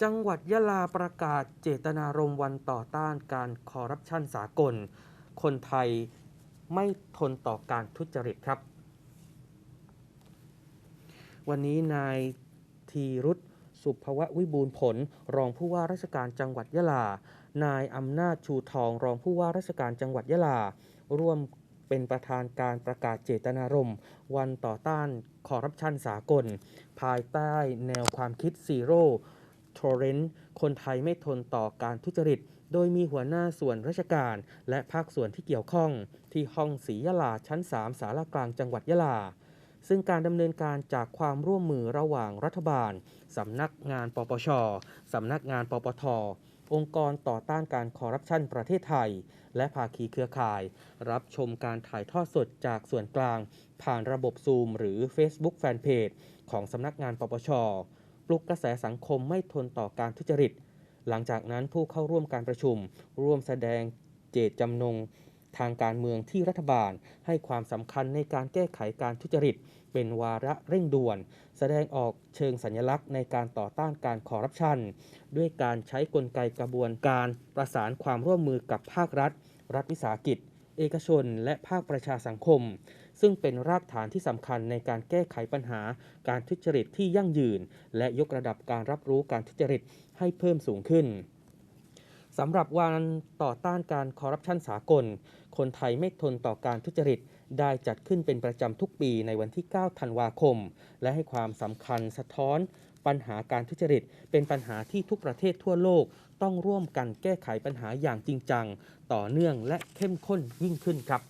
จังหวัดยะลาประกาศเจตนารมณ์วันต่อต้านการคอร์รัปชันสากล คนไทยไม่ทนต่อการทุจริตครับ วันนี้นายทีรุธสุภววิบูลผล รองผู้ว่าราชการจังหวัดยะลา นายอำนาจชูทอง รองผู้ว่าราชการจังหวัดยะลา ร่วมเป็นประธานการประกาศเจตนารมณ์ วันต่อต้านคอร์รัปชันสากล ภายใต้แนวความคิดซีโร่ ทอร์เรนต์คนไทยไม่ทนต่อการทุจริต โดยมีหัวหน้าส่วนราชการ และภาคส่วนที่เกี่ยวข้อง ที่ห้องศรียะลาชั้น 3 สารากลางจังหวัดยะลา ซึ่งการดำเนินการจากความร่วมมือระหว่างรัฐบาลสำนักงานปปชสำนักงานปปทองค์กรต่อต้านการคอร์รัปชันประเทศไทย และภาคีเครือข่าย รับชมการถ่ายทอดสดจากส่วนกลาง ผ่านระบบซูมหรือ Facebook Fanpage ของสำนักงานปปช ปลุกกระแสสังคมไม่ทนต่อการทุจริต หลังจากนั้นผู้เข้าร่วมการประชุม ร่วมแสดงเจตจำนงทางการเมืองที่รัฐบาลให้ความสำคัญในการแก้ไขการทุจริต เป็นวาระเร่งด่วน แสดงออกเชิงสัญลักษณ์ในการต่อต้านการคอร์รัปชัน ด้วยการใช้กลไกกระบวนการประสานความร่วมมือกับภาครัฐ รัฐวิสาหกิจ เอกชน และภาคประชาสังคม ซึ่งเป็นรากฐานที่สำคัญในการแก้ไขปัญหาการทุจริตที่ยั่งยืน และยกระดับการรับรู้การทุจริตให้เพิ่มสูงขึ้นสำหรับวันต่อต้านการคอร์รัปชันสากล คนไทยไม่ทนต่อการทุจริต ได้จัดขึ้นเป็นประจำทุกปีในวันที่ 9 ธันวาคม และให้ความสำคัญสะท้อน ปัญหาการทุจริต เป็นปัญหาที่ทุกประเทศทั่วโลกต้องร่วมกันแก้ไขปัญหาอย่างจริงจัง ต่อเนื่องและเข้มข้นยิ่งขึ้นครับ